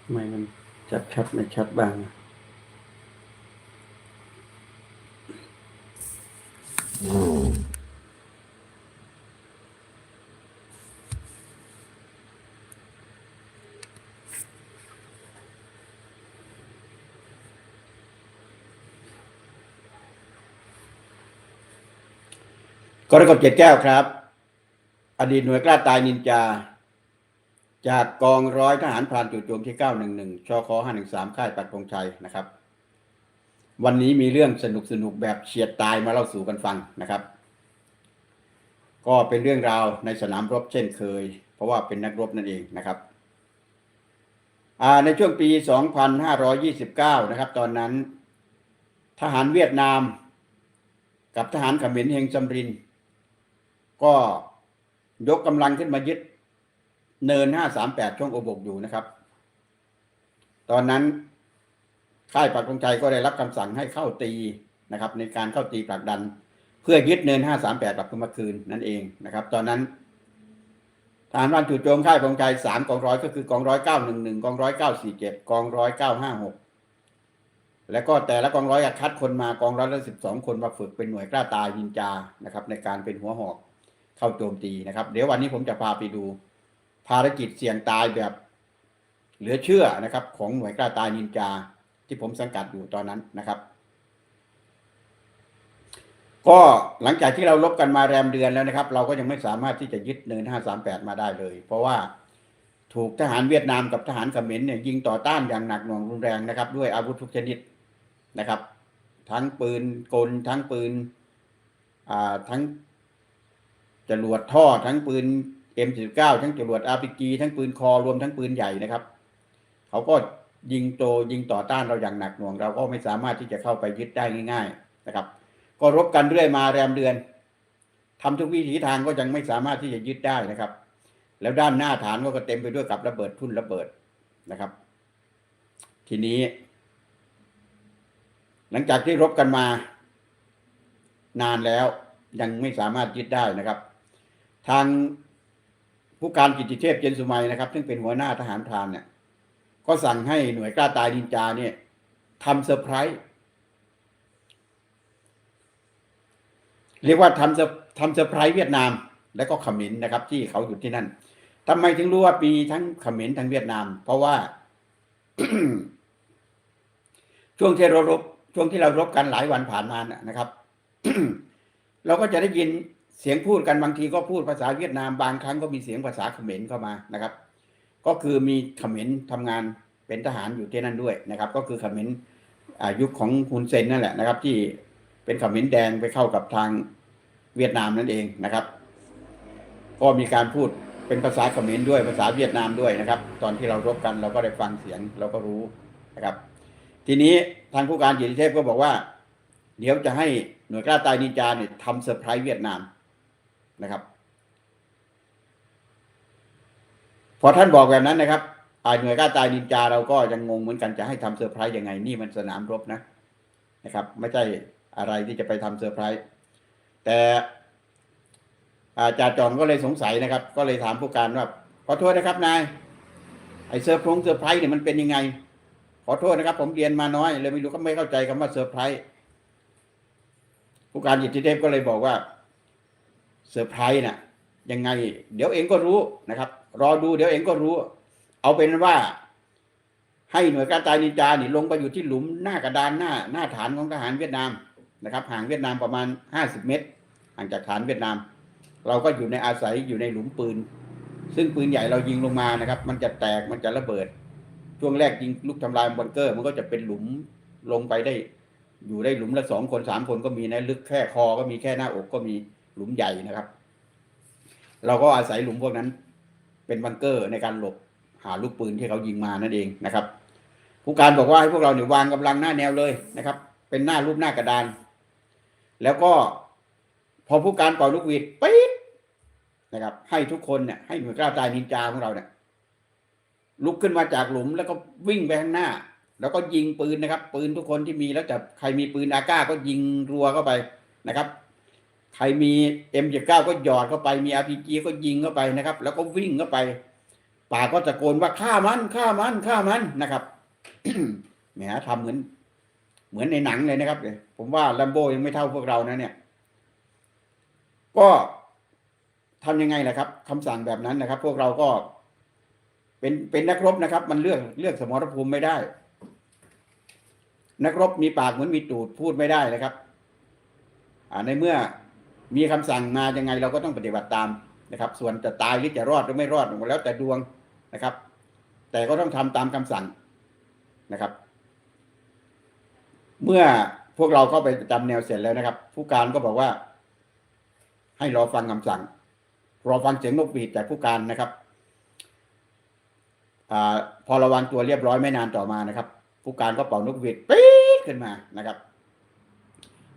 ทำไมมันจัดชัดไม่ชัดบ้างอะกรกฎเจ็ดแก้วครับ อดีตหน่วยกล้าตายนินจา จากกองร้อยทหารพรานจู่โจมที่ 911ชค513 ค่ายปักธงชัยนะครับ วันนี้มีเรื่องสนุกสนุกแบบเฉียดตายมาเล่าสู่กันฟังนะครับ ก็เป็นเรื่องราวในสนามรบเช่นเคย เพราะว่าเป็นนักรบนั่นเองนะครับในช่วงปี 2529 นะครับ ตอนนั้น ทหารเวียดนาม กับทหารเขมรเฮงซัมริน ก็ยกกำลังขึ้นมายึด เนิน538ช่วงโอบกอยู่นะครับ ตอนนั้นค่ายปักธงชัยก็ได้รับคำสั่งให้เข้าตีนะครับ ในการเข้าตีผลักดัน เพื่อยึดเนิน538กลับขึ้นมาคืนนั่นเองนะครับ ตอนนั้นทหารพรานจู่โจมค่ายปักธงชัย3กองร้อยก็คือกองร้อย911กองร้อย947กองร้อย956แล้วก็แต่ละกองร้อยอคัดคนมากองร้อยละ12คนมาฝึกเป็นหน่วยกล้าตายนินจานะครับ ในการเป็นหัวหอกเข้าโจมตีนะครับ เดี๋ยววันนี้ผมจะพาไปดู ภารกิจเสี่ยงตายแบบเหลือเชื่อนะครับ ของหน่วยกล้าตายนินจาที่ผมสังกัดอยู่ตอนนั้นนะครับ ก็หลังจากที่เราลบกันมาแรมเดือนแล้วนะครับ เราก็ยังไม่สามารถที่จะยึดเนิน 538 มาได้เลย เพราะว่าถูกทหารเวียดนามกับทหารเขมรเนี่ยยิงต่อต้านอย่างหนักหน่วงรุนแรงนะครับ ด้วยอาวุธทุกชนิดนะครับ ทั้งปืนกลทั้งปืนอ่าทั้งจรวดท่อทั้งปืน M19 ทั้งจรวด RPG ทั้งปืนคอรวมทั้งปืนใหญ่นะครับ เขาก็ยิงโตยิงต่อต้านเราอย่างหนักหน่วง เราก็ไม่สามารถที่จะเข้าไปยึดได้ง่าย ๆนะครับ ก็รบกันเรื่อยมาแรมเดือนทำทุกวิถีทางก็ยังไม่สามารถที่จะยึดได้นะครับ แล้วด้านหน้าฐานก็เต็มไปด้วยกับระเบิดทุ่นระเบิดนะครับ ทีนี้ หลังจากที่รบกันมา นานแล้วยังไม่สามารถยึดได้นะครับ ทาง ผู้การกิติเทพเจนสุมัยนะครับ ซึ่งเป็นหัวหน้าทหารพรานเนี่ย ก็สั่งให้หน่วยกล้าตายดินจาเนี่ยทำเซอร์ไพรส์เรียกว่าทำเซอร์ทำเซอร์ไพรส์เวียดนาม และก็ขมรนะครับ ที่เขาอยู่ที่นั่นทำไมถึงรู้ว่ามีทั้งขมรทั้งเวียดนาม เพราะว่า ช่วงที่เรารบช่วงที่เรารบกันหลายวันผ่านมานะครับ เราก็จะได้ยิน เสียงพูดกันบางทีก็พูดภาษาเวียดนามบางครั้งก็มีเสียงภาษาเขมรเข้ามานะครับ ก็คือมีเขมรทำงานเป็นทหารอยู่ที่นั่นด้วยนะครับ ก็คือเขมรอายุคของฮุนเซนนั่นแหละนะครับ ที่เป็นเขมรแดงไปเข้ากับทางเวียดนามนั่นเองนะครับ ก็มีการพูดเป็นภาษาเขมรด้วยภาษาเวียดนามด้วยนะครับ ตอนที่เรารบกันเราก็ได้ฟังเสียงเราก็รู้นะครับ ทีนี้ทางผู้การจิตติเทพก็บอกว่า เดี๋ยวจะให้หน่วยกล้าตายนินจาเนี่ยทำเซอร์ไพรส์เวียดนาม นะครับ พอท่านบอกแบบนั้นนะครับอ่าหน่วยกล้าตายนินจาเราก็ยังงงเหมือนกันจะให้ทำเซอร์ไพรส์ยังไงนี่มันสนามรบนะนะครับ ไม่ใช่อะไรที่จะไปทำเซอร์ไพรส์แต่อาจารย์จอมก็เลยสงสัยนะครับ ก็เลยถามผู้การว่าขอโทษนะครับนายไอเซอร์พงเซอร์ไพรส์เนี่ยมันเป็นยังไง ขอโทษนะครับ ผมเรียนมาน้อยเลยไม่รู้ก็ไม่เข้าใจคำว่าเซอร์ไพรส์ผู้การจิตติเทพก็เลยบอกว่า ซอร์ไพรส์น่ะยังไง เดี๋ยวเองก็รู้นะครับ รอดูเดี๋ยวเองก็รู้ เอาเป็นว่า ให้หน่วยการตายนินจานี่ลงไปอยู่ที่หลุมหน้ากระดานหน้า หน้าฐานของทหารเวียดนามนะครับ ห่างเวียดนามประมาณห้าสิบเมตร ห่างจากฐานเวียดนาม เราก็อยู่ในอาศัยอยู่ในหลุมปืน ซึ่งปืนใหญ่เรายิงลงมานะครับ มันจะแตกมันจะระเบิด ช่วงแรกยิงลูกทำลายบังเกอร์ มันก็จะเป็นหลุมลงไปได้ อยู่ได้หลุมละสองคนสามคนก็มีนะลึกแค่คอก็มีแค่หน้าอกก็มี หลุมใหญ่นะครับ เราก็อาศัยหลุมพวกนั้น เป็นบังเกอร์ในการหลบหาลูกปืนที่เขายิงมานั่นเองนะครับ ผู้การบอกว่าให้พวกเราเนี่ยวางกำลังหน้าแนวเลยนะครับ เป็นหน้ารูปหน้ากระดาน แล้วก็พอผู้การเป่าลูกหวีดปี๊ดนะครับ ให้ทุกคนเนี่ยให้หน่วยกล้าตายนินจาของเราเนี่ยลุกขึ้นมาจากหลุมแล้วก็วิ่งไปข้างหน้า แล้วก็ยิงปืนนะครับ ปืนทุกคนที่มีแล้วจะใครมีปืนอาก้าก็ยิงรัวเข้าไปนะครับ ใครมี M79 ก็หยอดเข้าไปมี RPG ก็ยิงเข้าไปนะครับ แล้วก็วิ่งเข้าไป ป่าก็ตะโกนว่าฆ่ามันฆ่ามันฆ่ามันนะครับแหมทำเหมือน เหมือนในหนังเลยนะครับเนี่ยผมว่าลัมโบยังไม่เท่าพวกเรานะเนี่ย ก็ทำยังไงล่ะครับคำสั่งแบบนั้นนะครับ พวกเราก็ เป็นเป็นนักรบนะครับ มันเลือกเลือกสมรภูมิไม่ได้ นักรบมีปากเหมือนมีตูดพูดไม่ได้นะครับ อ่าในเมื่อ มีคำสั่งมายังไงเราก็ต้องปฏิบัติตามนะครับ ส่วนจะตายหรือจะรอดหรือไม่รอดแล้วแต่ดวงนะครับ แต่ก็ต้องทำตามคำสั่งนะครับ เมื่อพวกเราเข้าไปประจำแนวเสร็จแล้วนะครับ ผู้การก็บอกว่า ให้รอฟังคำสั่งรอฟังเสียงนกหวีดจากผู้การนะครับอาพอระวังตัวเรียบร้อยไม่นานต่อมานะครับ ผู้การก็เป่านกหวีดปี๊ดขึ้นมานะครับ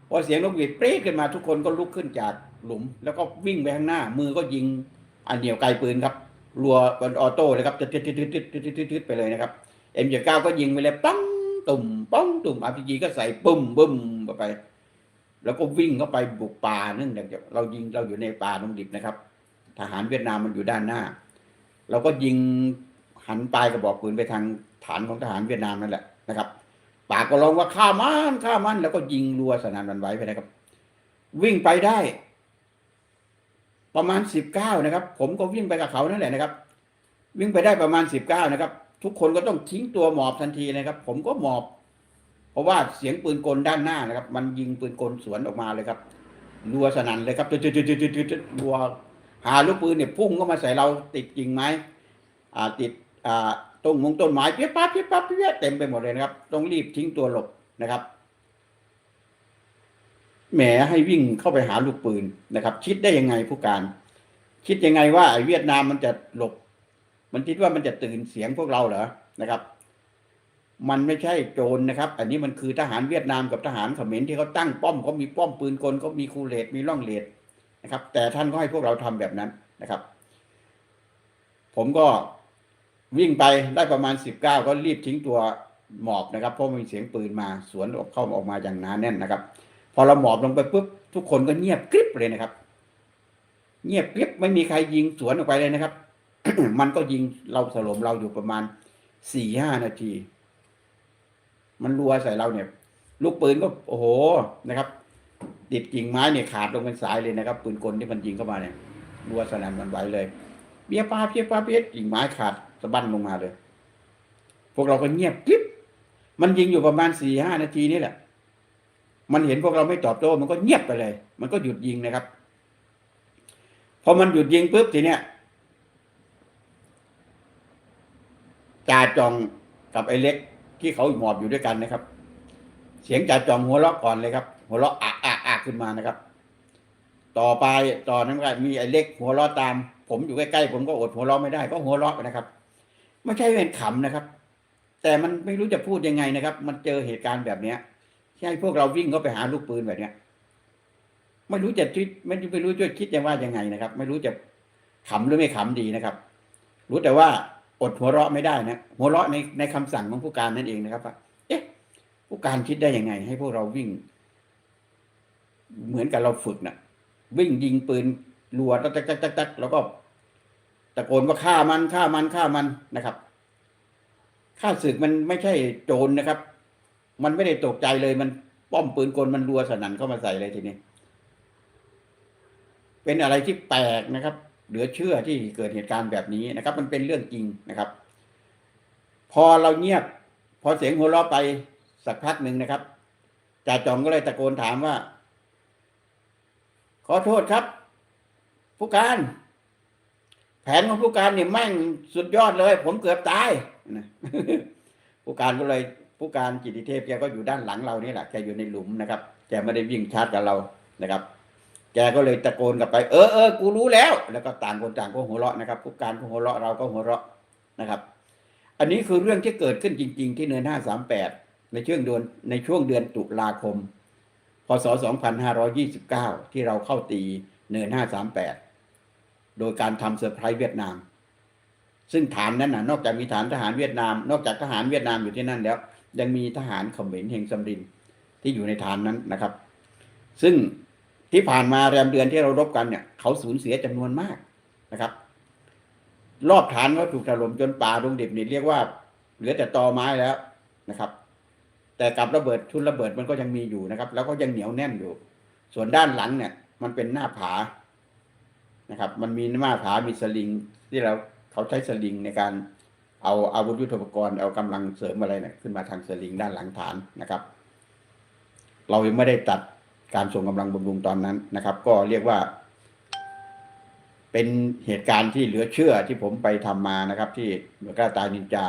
พอเสียงนกหวีดปรี๊ดขึ้นมาทุกคนก็ลุกขึ้นจากหลุม แล้วก็วิ่งไปข้างหน้า มือก็ยิงอันเหนียวไกลปืนครับรัวบนออโต้เลยครับตึ๊ดตึ๊ดตึ๊ดตึ๊ดตึ๊ดตึ๊ดตึ๊ดไปเลยนะครับเอ็มเก้าก็ยิงไปเลยปังตุ่มป้องตุ่มอาร์พีจีก็ใส่ปุ้มบึ้มไป แล้วก็วิ่งเข้าไปบุกป่าเนื่องจากเรายิงเราอยู่ในป่าตรงดิบนะครับ ทหารเวียดนามมันอยู่ด้านหน้า เราก็ยิงหันปลายกระบอกปืนไปทางฐานของทหารเวียดนามนั่นแหละนะครับ ปากก็ร้องว่าฆ่ามันฆ่ามัน แล้วก็ยิงรัวสนานวันไหวไปนะครับ วิ่งไปได้ ประมาณสิบเก้านะครับ ผมก็วิ่งไปกับเขานั่นแหละนะครับ วิ่งไปได้ประมาณสิบเก้านะครับ ทุกคนก็ต้องทิ้งตัวหมอบทันทีนะครับ ผมก็หมอบ เพราะว่าเสียงปืนกลด้านหน้านะครับ มันยิงปืนกลสวนออกมาเลยครับรัวสนั่นเลยครับจุดจุดจุดจุดจุดรัวหาลูกปืนเนี่ยพุ่งเข้ามาใส่เราติดกิ่งไหมอ่าติดอ่า ต้นมงต้นไม้เปี้ยป๊าเปี้ยป๊าเปี้ยเต็มไปหมดเลยนะครับ ต้องรีบทิ้งตัวหลบนะครับแหมให้วิ่งเข้าไปหาลูกปืนนะครับ คิดได้ยังไงผู้การ คิดยังไงว่าไอ้เวียดนามมันจะหลบ มันคิดว่ามันจะตื่นเสียงพวกเราเหรอนะครับ มันไม่ใช่โจรนะครับ อันนี้มันคือทหารเวียดนามกับทหารเขมรที่เขาตั้งป้อมเขามีป้อมปืนกลเขามีคูเลตมีร่องเลดนะครับ แต่ท่านก็ให้พวกเราทำแบบนั้นนะครับ ผมก็ วิ่งไปได้ประมาณสิบเก้าก็รีบทิ้งตัวหมอบนะครับ เพราะมีเสียงปืนมาสวนออกเข้าออกมาอย่างหนาแน่นนะครับ พอเราหมอบลงไปปุ๊บทุกคนก็เงียบกริบเลยนะครับ เงียบกริบไม่มีใครยิงสวนออกไปเลยนะครับ มันก็ยิงเราถล่มเราอยู่ประมาณสี่ห้านาที มันรัวใส่เราเนี่ย ลูกปืนก็โอ้โหนะครับติดกิ่งไม้เนี่ยขาดลงเป็นสายเลยนะครับ ปืนกลที่มันยิงเข้ามาเนี่ยรัวสนั่นหวันไหวเลยเปียปาเปียปาเปียกิ่งไม้ขาด สะบั้นลงมาเลย พวกเราก็เงียบกริบมันยิงอยู่ประมาณสี่ห้านาทีนี่แหละ มันเห็นพวกเราไม่ตอบโต้มันก็เงียบไปเลย มันก็หยุดยิงนะครับ พอมันหยุดยิงปุ๊บทีเนี้ยจ่าจองกับไอ้เล็กที่เขาหมอบอยู่ด้วยกันนะครับ เสียงจ่าจองหัวเราะก่อนเลยครับ หัวเราะอะอะอะขึ้นมานะครับ ต่อไปต่อนั้นก็มีไอ้เล็กหัวเราะตาม ผมอยู่ใกล้ๆผมก็อดหัวเราะไม่ได้ก็หัวเราะนะครับ ไม่ใช่เป็นขำนะครับ แต่มันไม่รู้จะพูดยังไงนะครับ มันเจอเหตุการณ์แบบเนี้ยที่ให้พวกเราวิ่งเข้าไปหาลูกปืนแบบเนี้ยไม่รู้จะคิดไม่ไม่รู้จะคิดจะว่ายังไงนะครับ ไม่รู้จะขำหรือไม่ขำดีนะครับ รู้แต่ว่าอดหัวเราะไม่ได้นะหัวเราะในในคำสั่งของผู้การนั่นเองนะครับว่าเอ๊ะ ผู้การคิดได้ยังไง ให้พวกเราวิ่ง เหมือนกับเราฝึกนะ่ะ วิ่งยิงปืนรัวตักตักตักตักตักแล้วก็ ตะโกนว่าฆ่ามันฆ่ามันฆ่ามันนะครับฆ่าศึกมันไม่ใช่โจรนะครับ มันไม่ได้ตกใจเลย มันป้อมปืนกลมันรัวสนั่นเข้ามาใส่เลยทีนี้ เป็นอะไรที่แปลกนะครับ เหลือเชื่อที่เกิดเหตุการณ์แบบนี้นะครับ มันเป็นเรื่องจริงนะครับ พอเราเงียบ พอเสียงหัวเราะไปสักพักหนึ่งนะครับจ่าจองก็เลยตะโกนถามว่า ขอโทษครับ ผู้การ แผนของผู้การเนี่ยแม่งสุดยอดเลย ผมเกือบตายนะผู้การก็เลยผู้การจิติเทพแกก็อยู่ด้านหลังเรานี่แหละแกอยู่ในหลุมนะครับแกไม่ได้วิ่งชาร์จกับเรานะครับ แกก็เลยตะโกนกลับไป เออเออกูรู้แล้ว แล้วก็ต่างคนต่างก็หัวเราะนะครับ ผู้การก็หัวเราะเราก็หัวเราะนะครับ อันนี้คือเรื่องที่เกิดขึ้นจริง ๆ ที่เนินห้าสามแปดในช่วงเดือนในช่วงเดือนตุลาคม พศสองพันห้าร้อยี่สิบเก้าที่เราเข้าตีเนินห้าสามแปด โดยการทำเซอร์ไพรส์เวียดนาม ซึ่งฐานนั้นนะนอกจากมีฐานทหารเวียดนาม นอกจากทหารเวียดนามอยู่ที่นั่นแล้ว ยังมีทหารเขมรเฮงซัมรินที่อยู่ในฐานนั้นนะครับ ซึ่งที่ผ่านมาแรมเดือนที่เรารบกันเนี่ยเขาสูญเสียจำนวนมากนะครับ รอบฐานก็ถูกถล่มจนป่าดงดิบนี่เรียกว่า เหลือแต่ตอไม้แล้วนะครับ แต่กับระเบิดทุนระเบิดมันก็ยังมีอยู่นะครับ แล้วก็ยังเหนียวแน่นอยู่ ส่วนด้านหลังเนี่ย มันเป็นหน้าผา นะครับ มันมีหน้าผามีสลิง ที่เราเขาใช้สลิงในการเอาอาวุธยุทโธปกรณ์เอากำลังเสริมอะไรเนี่ยขึ้นมาทางสลิงด้านหลังฐานนะครับ เรายังไม่ได้ตัดการส่งกำลังบำรุงตอนนั้นนะครับ ก็เรียกว่า เป็นเหตุการณ์ที่เหลือเชื่อที่ผมไปทำมานะครับ ที่หน่วยกล้าตายนินจา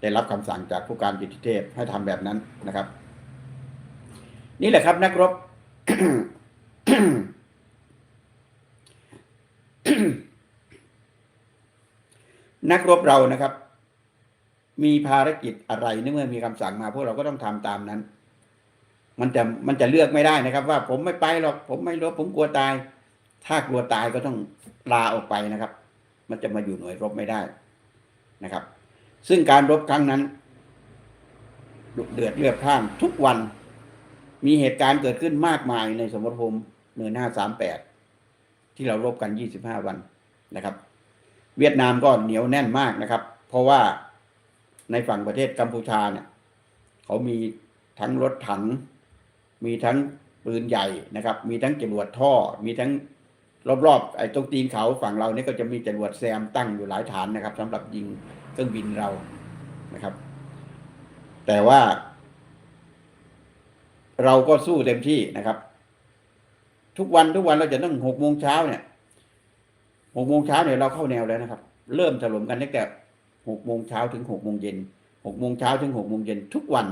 ได้รับคำสั่งจากผู้การจิติเทพให้ทำแบบนั้นนะครับ นี่แหละครับ นักรบ นักรบเรานะครับ มีภารกิจอะไรเมื่อมีคำสั่งมา พวกเราก็ต้องทำตามนั้น มันจะมันจะเลือกไม่ได้นะครับ ว่าผมไม่ไปหรอก ผมไม่รบผมกลัวตาย ถ้ากลัวตายก็ต้องลาออกไปนะครับ มันจะมาอยู่หน่วยรบไม่ได้นะครับ ซึ่งการรบครั้งนั้นเดือดเลือดพล่านทุกวันมีเหตุการณ์เกิดขึ้นมากมายในสมรภูมิเนินห้าสามแปดที่เรารบกันยี่สิบห้าวันนะครับ เวียดนามก็เหนียวแน่นมากนะครับ เพราะว่าในฝั่งประเทศกัมพูชาเนี่ยเขามีทั้งรถถัง มีทั้งปืนใหญ่นะครับ มีทั้งจรวดท่อ มีทั้งรอบๆไอ้ตรงตีนเขาฝั่งเราเนี่ยก็จะมีจรวดแซมตั้งอยู่หลายฐานนะครับสำหรับยิงเครื่องบินเรานะครับ แต่ว่า เราก็สู้เต็มที่นะครับ ทุกวันทุกวันเราจะต้องหกโมงเช้าเนี่ย หกโมงเช้าเนี่ยเราเข้าแนวแล้วนะครับ เริ่มถล่มกันตั้งแต่หกโมงเช้าถึงหกโมงเย็นหกโมงเช้าถึงหกโมงเย็นทุกวัน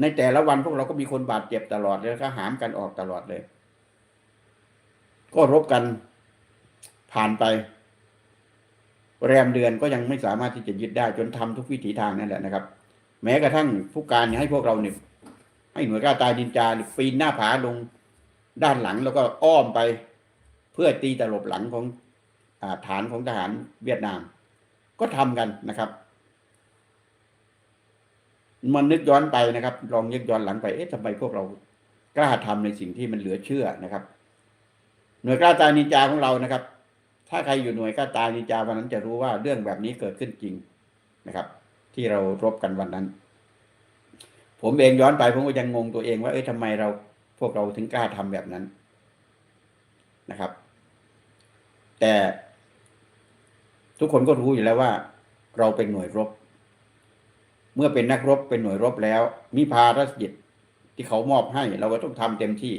ในแต่ละวันพวกเราก็มีคนบาดเจ็บตลอดเลยแล้วก็หามกันออกตลอดเลย ก็รบกันผ่านไป แรมเดือนก็ยังไม่สามารถที่จะยึดได้จนทำทุกวิถีทางนั่นแหละนะครับ แม้กระทั่งผู้การให้พวกเราเนี่ยให้หน่วยกล้าตายดินจานปีนหน้าผาลงด้านหลังแล้วก็อ้อมไป เพื่อตีตลบหลังของอาฐานของทหารเวียดนาม ก็ทำกันนะครับ มันนึกย้อนไปนะครับ ลองนึกย้อนหลังไปเอ๊ะทำไมพวกเรากล้าทำในสิ่งที่มันเหลือเชื่อนะครับ หน่วยกล้าตายนินจาของเรานะครับ ถ้าใครอยู่หน่วยกล้าตายนินจาวันนั้นจะรู้ว่าเรื่องแบบนี้เกิดขึ้นจริงนะครับ ที่เรารบกันวันนั้น ผมเองย้อนไปผมก็ยังงงตัวเองว่าเอ้ยทำไมเราพวกเราถึงกล้าทำแบบนั้น นะครับ แต่ทุกคนก็รู้อยู่แล้วว่า เราเป็นหน่วยรบ เมื่อเป็นนักรบเป็นหน่วยรบแล้ว มีภารกิจที่เขามอบให้ เราก็ต้องทำเต็มที่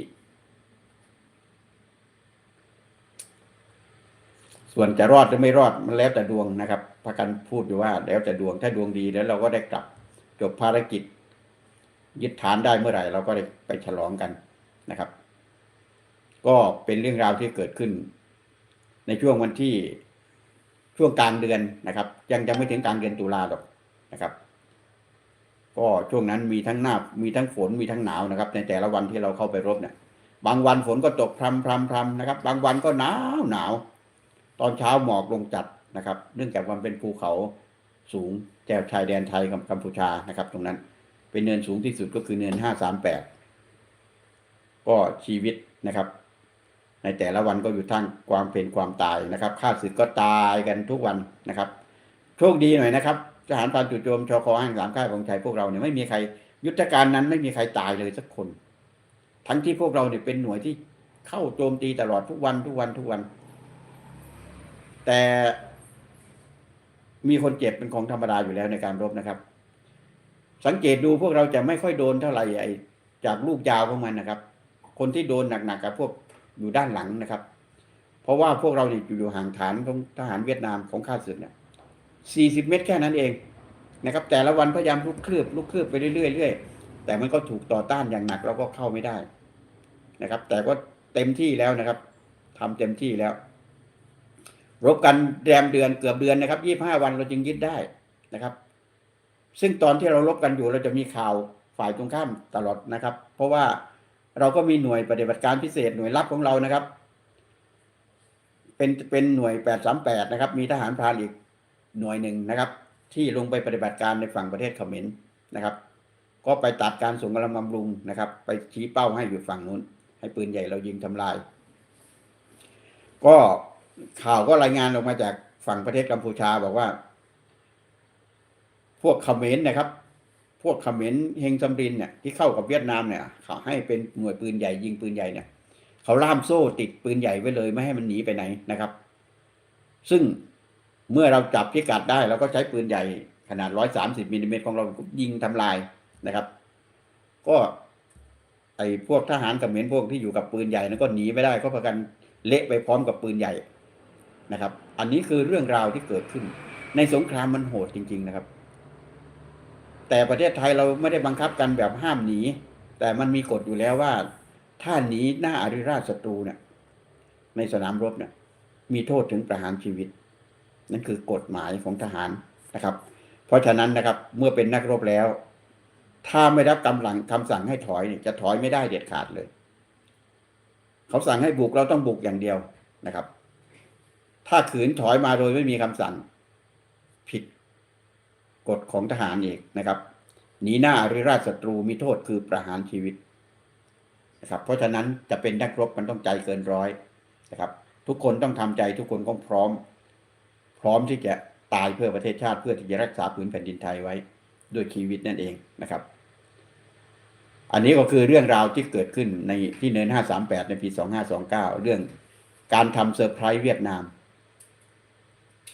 ส่วนจะรอดหรือไม่รอดมันแล้วแต่ดวงนะครับพากันพูดอยู่ว่า แล้วแต่ดวงถ้าดวงดีแล้วเราก็ได้กลับจบภารกิจยึดฐานได้เมื่อไหร่ เราก็ได้ไปฉลองกันนะครับ ก็เป็นเรื่องราวที่เกิดขึ้น ในช่วงวันที่ช่วงกลางเดือนนะครับ ยังยังไม่ถึงกลางเดือนตุลาหรอกนะครับ ก็ช่วงนั้นมีทั้งหน้ามีทั้งฝนมีทั้งหนาวนะครับ ในแต่ละวันที่เราเข้าไปรบเนี่ยบางวันฝนก็ตกพรำพรำพรำนะครับ บางวันก็หนาวหนาว ตอนเช้าหมอกลงจัดนะครับ เนื่องจากวันเป็นภูเขาสูงแถวชายแดนไทยกับกัมพูชานะครับ ตรงนั้น เป็นเนินสูงที่สุดก็คือเนินห้าสามแปดก็ชีวิตนะครับ ในแต่ละวันก็อยู่ทั้งความเป็นความตายนะครับข้าศึกก็ตายกันทุกวันนะครับ โชคดีหน่อยนะครับทหารพานจู่โจมชคห้างสามค่ายของชัยพวกเราเนี่ยไม่มีใคร ยุทธการนั้นไม่มีใครตายเลยสักคน ทั้งที่พวกเราเนี่ยเป็นหน่วยที่เข้าโจมตีตลอดทุกวันทุกวันทุกวัน แต่มีคนเจ็บเป็นของธรรมดาอยู่แล้วในการรบนะครับ สังเกตดูพวกเราจะไม่ค่อยโดนเท่าไหร่ไอจากลูกยาวของมันนะครับ คนที่โดนหนักๆกับพวก อยู่ด้านหลังนะครับ เพราะว่าพวกเราเนี่ยอยู่ห่างฐานของทหารเวียดนามของข้าศึกเนี่ยสี่สิบเมตรแค่นั้นเองนะครับ แต่ละวันพยายามลุกคืบลุกคืบไปเรื่อยๆเรื่อยๆแต่มันก็ถูกต่อต้านอย่างหนักเราก็เข้าไม่ได้นะครับ แต่ก็เต็มที่แล้วนะครับทำเต็มที่แล้ว รบกันแรมเดือนเกือบเดือนนะครับยี่บห้าวันเราจึงยึดได้นะครับ ซึ่งตอนที่เรารบกันอยู่เราจะมีข่าวฝ่ายตรงข้ามตลอดนะครับ เพราะว่า เราก็มีหน่วยปฏิบัติการพิเศษหน่วยลับของเรานะครับ เป็นเป็นหน่วยแปดสามแปดนะครับ มีทหารพรานอีกหน่วยหนึ่งนะครับ ที่ลงไปปฏิบัติการในฝั่งประเทศเขมรนะครับ ก็ไปตัดการส่งกำลังบำรุงนะครับ ไปชี้เป้าให้อยู่ฝั่งนู้น ให้ปืนใหญ่เรายิงทำลาย ก็ข่าวก็รายงานออกมาจากฝั่งประเทศกัมพูชาบอกว่า พวกเขมรนะครับ พวกเขมรเฮงซัมรินเนี่ยที่เข้ากับเวียดนามเนี่ยเขาให้เป็นหน่วยปืนใหญ่ยิงปืนใหญ่เนี่ยเขาล่ามโซ่ติดปืนใหญ่ไว้เลยไม่ให้มันหนีไปไหนนะครับ ซึ่งเมื่อเราจับพิกัดได้เราก็ใช้ปืนใหญ่ขนาด130มิลลิเมตรของเรายิงทำลายนะครับ ก็ไอ้พวกทหารเขมรพวกที่อยู่กับปืนใหญ่นั้นก็หนีไม่ได้ก็ประกันเละไปพร้อมกับปืนใหญ่นะครับ อันนี้คือเรื่องราวที่เกิดขึ้น ในสงครามมันโหดจริง ๆ นะครับ แต่ประเทศไทยเราไม่ได้บังคับกันแบบห้ามหนี แต่มันมีกฎอยู่แล้วว่า ถ้าหนีหน้าอาริราชศัตรูเนี่ยในสนามรบเนี่ยมีโทษถึงประหารชีวิต นั่นคือกฎหมายของทหารนะครับ เพราะฉะนั้นนะครับเมื่อเป็นนักรบแล้ว ถ้าไม่รับกำลังคำสั่งให้ถอยเนี่ยจะถอยไม่ได้เด็ดขาดเลย เขาสั่งให้บุกเราต้องบุกอย่างเดียวนะครับ ถ้าขืนถอยมาโดยไม่มีคำสั่ง กฎของทหารเอกนะครับหนีหน้าอาริราชศัตรูมีโทษคือประหารชีวิตนะครับเพราะฉะนั้นจะเป็นนักรบมันต้องใจเกินร้อยนะครับ ทุกคนต้องทำใจทุกคนต้องพร้อม พร้อมที่จะตายเพื่อประเทศชาติเพื่อที่จะรักษาพื้นแผ่นดินไทยไว้ด้วยชีวิตนั่นเองนะครับ อันนี้ก็คือเรื่องราวที่เกิดขึ้นในที่เนิน 538 ในปี 2529 เรื่องการทำเซอร์ไพรส์เวียดนาม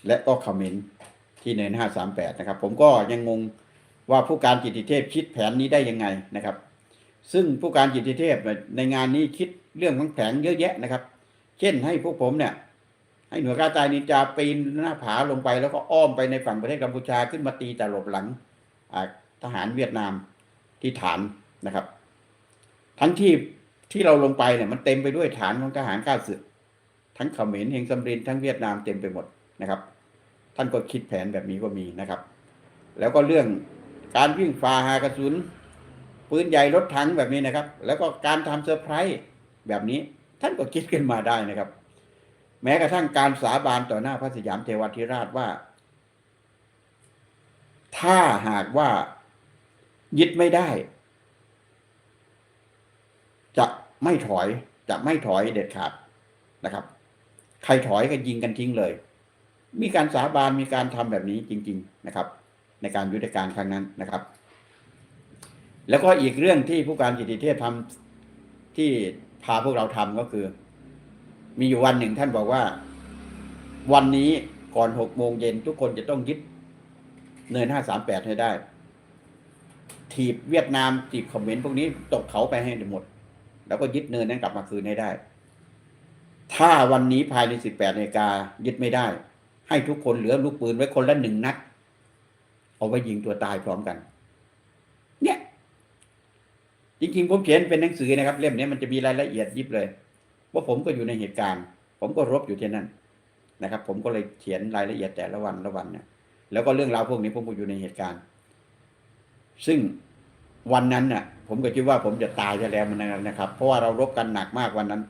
และก็คอมเมนต์ ที่เนิน538นะครับ ผมก็ยังงงว่าผู้การจิติเทพคิดแผนนี้ได้ยังไงนะครับ ซึ่งผู้การจิติเทพในงานนี้คิดเรื่องของแผนเยอะแยะนะครับ เช่นให้พวกผมเนี่ย ให้หน่วยกาตายนินจาปีนหน้าผาลงไปแล้วก็อ้อมไปในฝั่งประเทศกัมพูชาขึ้นมาตีแต่หลบหลังทหารเวียดนามที่ฐานนะครับ ทั้งที่ที่เราลงไปเนี่ยมันเต็มไปด้วยฐานของทหารข้าศึกทั้งเขมรเฮงซัมรินทั้งเวียดนามเต็มไปหมดนะครับ ท่านก็คิดแผนแบบนี้ก็มีนะครับ แล้วก็เรื่องการวิ่งฝ่าหากระสุนปืนใหญ่รถถังแบบนี้นะครับ แล้วก็การทำเซอร์ไพรส์แบบนี้ท่านก็คิดขึ้นมาได้นะครับ แม้กระทั่งการสาบานต่อหน้าพระสยามเทวทิราชว่า ถ้าหากว่ายึดไม่ได้ จะไม่ถอยจะไม่ถอยเด็ดขาดนะครับ ใครถอยก็ยิงกันทิ้งเลย มีการสาบานมีการทำแบบนี้จริง ๆนะครับ ในการยุทธการครั้งนั้นนะครับ แล้วก็อีกเรื่องที่ผู้การกิติเทพทำที่พาพวกเราทำก็คือ มีอยู่วันหนึ่งท่านบอกว่า วันนี้ก่อนหกโมงเย็นทุกคนจะต้องยึดเนินห้าสามแปดให้ได้ ถีบเวียดนามถีบคอมเขมรพวกนี้ตกเขาไปให้หมด แล้วก็ยึดเนินนั้นกลับมาคืนให้ได้ ถ้าวันนี้ภายในสิบแปดนาฬิกายึดไม่ได้ ให้ทุกคนเหลือลูกปืนไว้คนละหนึ่งนัด เอาไว้ยิงตัวตายพร้อมกัน เนี่ย จริงๆผมเขียนเป็นหนังสือนะครับ เล่มนี้มันจะมีรายละเอียดยิบเลยว่าผมก็อยู่ในเหตุการณ์ ผมก็รบอยู่ที่นั่นนะครับ ผมก็เลยเขียนรายละเอียดแต่ละวันละวันเนี่ยแล้วก็เรื่องราวพวกนี้ผมก็อยู่ในเหตุการณ์ ซึ่งวันนั้นน่ะ ผมก็คิดว่าผมจะตายจะแล้วมันนะครับ เพราะว่าเรารบกันหนักมากวันนั้น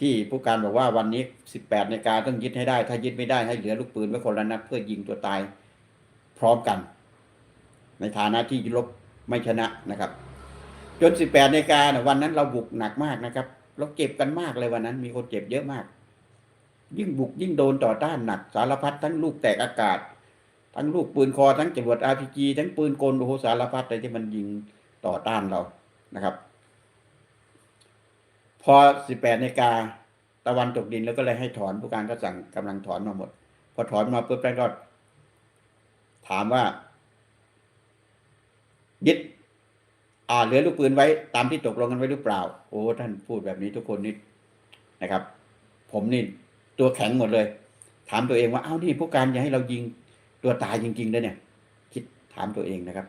ที่ผู้การบอกว่าวันนี้สิบแปดนกาต้องยึดให้ได้ ถ้ายึดไม่ได้ให้เหลือลูกปืนไว้คนละนัดเพื่อยิงตัวตายพร้อมกัน ในฐานะที่รบไม่ชนะนะครับ จนสิบแปดนกาเนี่ยวันนั้นเราบุกหนักมากนะครับ เราเจ็บกันมากเลยวันนั้น มีคนเจ็บเยอะมาก ยิ่งบุกยิ่งโดนต่อต้านหนักสารพัดทั้งลูกแตกอากาศ ทั้งลูกปืนคอทั้งจรวดอาร์พีจีทั้งปืนกลโอ้โหสารพัดเลยที่มันยิงต่อต้านเรานะครับ อสิบแปดนาฬิกาตะวันตกดินแล้วก็เลยให้ถอนผู้การก็สั่งกำลังถอนมาหมด พอถอนมาปุ๊บแล้วก็ ถามว่า ยึด อ่าเหลือลูกปืนไว้ ตามที่ตกลงกันไว้หรือเปล่า โอ้ท่านพูดแบบนี้ทุกคนนี่นะครับ ผมนี่ตัวแข็งหมดเลย ถามตัวเองว่าเอ้านี่ผู้การจะให้เรายิงตัวตายจริงๆเลยเนี่ย คิดถามตัวเองนะครับ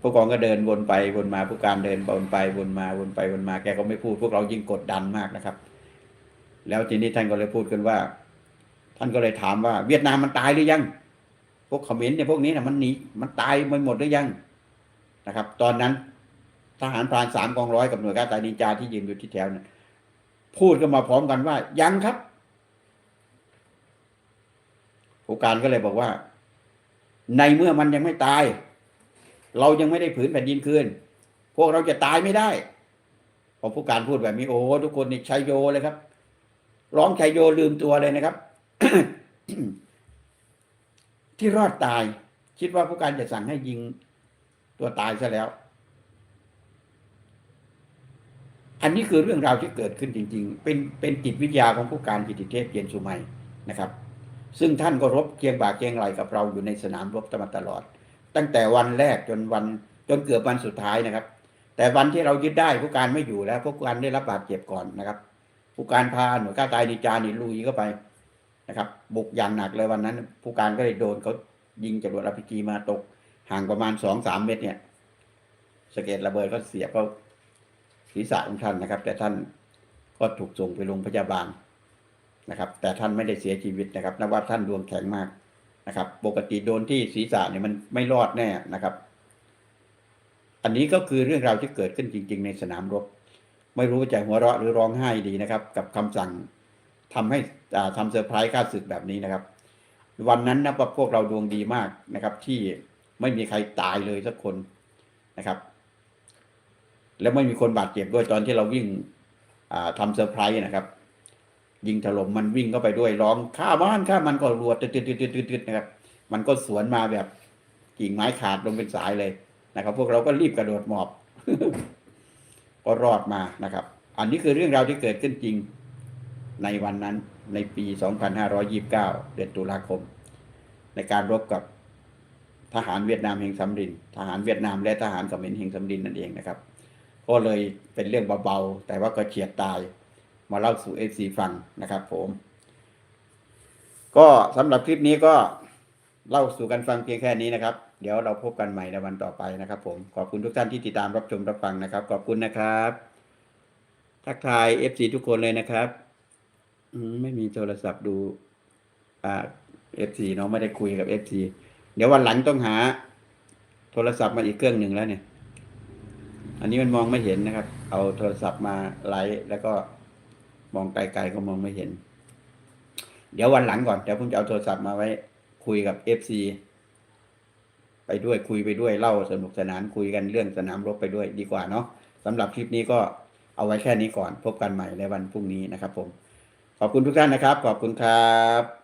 ผู้กองก็เดินวนไปวนมาผู้การเดินวนไปวนมาวนไปวนมาแกก็ไม่พูด พวกเรายิ่งกดดันมากนะครับ แล้วทีนี้ท่านก็เลยพูดกันว่า ท่านก็เลยถามว่า เวียดนามมันตายหรือยัง พวกเขมรเนี่ยพวกนี้นะมันหนีมันตายไปหมดหรือยังนะครับ ตอนนั้นทหารพรานสามกองร้อยกับหน่วยกล้าตายนินจาที่ยืนอยู่ที่แถวนั้นพูดกันมาพร้อมกันว่า ยังครับผู้การก็เลยบอกว่า ในเมื่อมันยังไม่ตาย เรายังไม่ได้ผืนแผ่นดินคืน พวกเราจะตายไม่ได้พอผู้การพูดแบบนี้โอ้โหทุกคนนี่ชัยโยเลยครับ ร้องชัยโยลืมตัวเลยนะครับ ที่รอดตาย คิดว่าผู้การจะสั่งให้ยิงตัวตายซะแล้ว อันนี้คือเรื่องราวที่เกิดขึ้นจริง ๆ เป็นเป็นจิตวิทยาของผู้การกิติเทพเย็นสุไมนะครับ ซึ่งท่านก็รบเคียงบ่าเคียงไหลกับเราอยู่ในสนามรบมาตลอด ตั้งแต่วันแรกจนวันจนเกือบวันสุดท้ายนะครับ แต่วันที่เรายึดได้ผู้การไม่อยู่แล้วผู้การได้รับบาดเจ็บก่อนนะครับ ผู้การพาหน่วยกล้าตายดีจานี่ลุยเข้าไปนะครับ บุกอย่างหนักเลยวันนั้น ผู้การก็เลยโดนเขายิงจรวดอพิจีมาตก ห่างประมาณสองสามเมตรเนี่ยสะเก็ดระเบิดก็เสียบเขาศีรษะของท่านนะครับ แต่ท่านก็ถูกส่งไปโรงพยาบาลนะครับ แต่ท่านไม่ได้เสียชีวิตนะครับนับว่าท่านดวงแข็งมาก นะครับ ปกติโดนที่ศีรษะเนี่ยมันไม่รอดแน่นะครับ อันนี้ก็คือเรื่องราวที่เกิดขึ้นจริง ๆ ในสนามรบ ไม่รู้จะหัวเราะหรือร้องไห้ดีนะครับ กับคำสั่งทำให้อ่าทำเซอร์ไพรส์ข้าศึกแบบนี้นะครับ วันนั้นนะว่าพวกเราดวงดีมากนะครับ ที่ไม่มีใครตายเลยสักคนนะครับ แล้วไม่มีคนบาดเจ็บด้วยตอนที่เราวิ่งทำเซอร์ไพรส์นะครับ ยิงถล่มมันวิ่งเข้าไปด้วยร้องฆ่ามันฆ่ามันก็รัวตึ๊ดตึ๊ดตึ๊ดตึ๊ดตึ๊ดตึ๊ดนะครับ มันก็สวนมาแบบกิ่งไม้ขาดลงเป็นสายเลยนะครับ พวกเราก็รีบกระโดดหมอบก็รอดมานะครับ อันนี้คือเรื่องราวที่เกิดขึ้นจริงในวันนั้นในปี 2529 เดือนตุลาคม ในการรบกับทหารเวียดนามแห่งสำรินทหารเวียดนามและทหารเขมรแห่งสำรินนั่นเองนะครับ ก็เลยเป็นเรื่องเบาๆแต่ว่าก็เฉียดตาย มาเล่าสู่เอฟซีฟังนะครับ ผม ก็สำหรับคลิปนี้ก็เล่าสู่กันฟังเพียงแค่นี้นะครับ เดี๋ยวเราพบกันใหม่ในวันต่อไปนะครับ ผมขอบคุณทุกท่านที่ติดตามรับชมรับฟังนะครับ ขอบคุณนะครับ ทักทายเอฟซีทุกคนเลยนะครับไม่มีโทรศัพท์ดู อ่าเอฟซีเนาะไม่ได้คุยกับเอฟซีเดี๋ยววันหลังต้องหา โทรศัพท์มาอีกเครื่องหนึ่งแล้วเนี่ย อันนี้มันมองไม่เห็นนะครับ เอาโทรศัพท์มาไลฟ์แล้วก็ มองไกลๆก็มองไม่เห็น เดี๋ยววันหลังก่อนเดี๋ยวผมจะเอาโทรศัพท์มาไว้ คุยกับเอฟซีไปด้วยคุยไปด้วยเล่าสนุกสนานคุยกันเรื่องสนามรบไปด้วยดีกว่าเนาะสำหรับคลิปนี้ก็เอาไว้แค่นี้ก่อน พบกันใหม่ในวันพรุ่งนี้นะครับผม ขอบคุณทุกท่านนะครับ ขอบคุณครับ